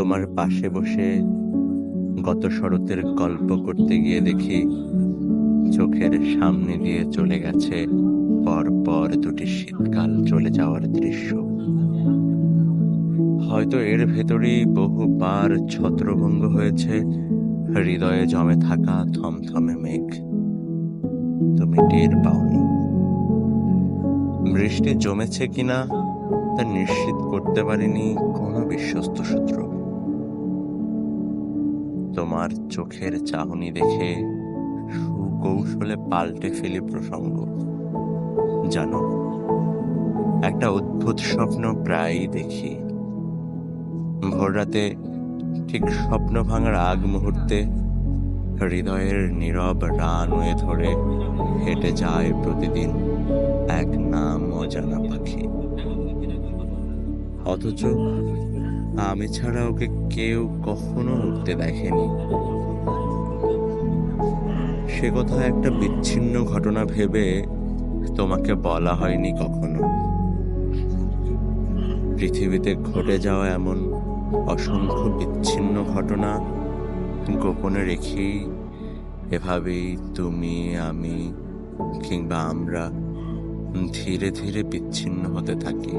তোমার পাশে বসে গত শরতের গল্প করতে গিয়ে দেখি চোখের সামনে দিয়ে চলে গেছে পর পর দুটি শীতকাল চলে যাওয়ার দৃশ্য। হয়তো এর ভেতরেই বহুবার ছত্রভঙ্গ হয়েছে, হৃদয়ে জমে থাকা থমথমে মেঘ। তুমি টের পাওনি। বৃষ্টি জমেছে কিনা তা নিশ্চিত করতে পারিনি কোনো বিশ্বস্ত সূত্র তোমার চোখের চাহনি দেখে সুকৌশলে পাল্টে ফেলি প্রসঙ্গ। জানো, একটা অদ্ভুত স্বপ্ন প্রায়ই দেখি। ভোর রাতে ঠিক স্বপ্ন ভাঙার আগ মুহূর্তে হৃদয়ের নীরব রানওয়ে ধরে হেঁটে যায় প্রতিদিন এক নাম অজানা পাখি। অথচ আমি ছাড়া ওকে কেউ কখনো উঠতে দেখেনি। সে কথা একটা বিচ্ছিন্ন ঘটনা ভেবে তোমাকে বলা হয়নি কখনো। পৃথিবীতে ঘটে যাওয়া এমন অসংখ্য বিচ্ছিন্ন ঘটনা গোপনে রেখেই এভাবেই তুমি, আমি কিংবা আমরা ধীরে ধীরে বিচ্ছিন্ন হতে থাকি।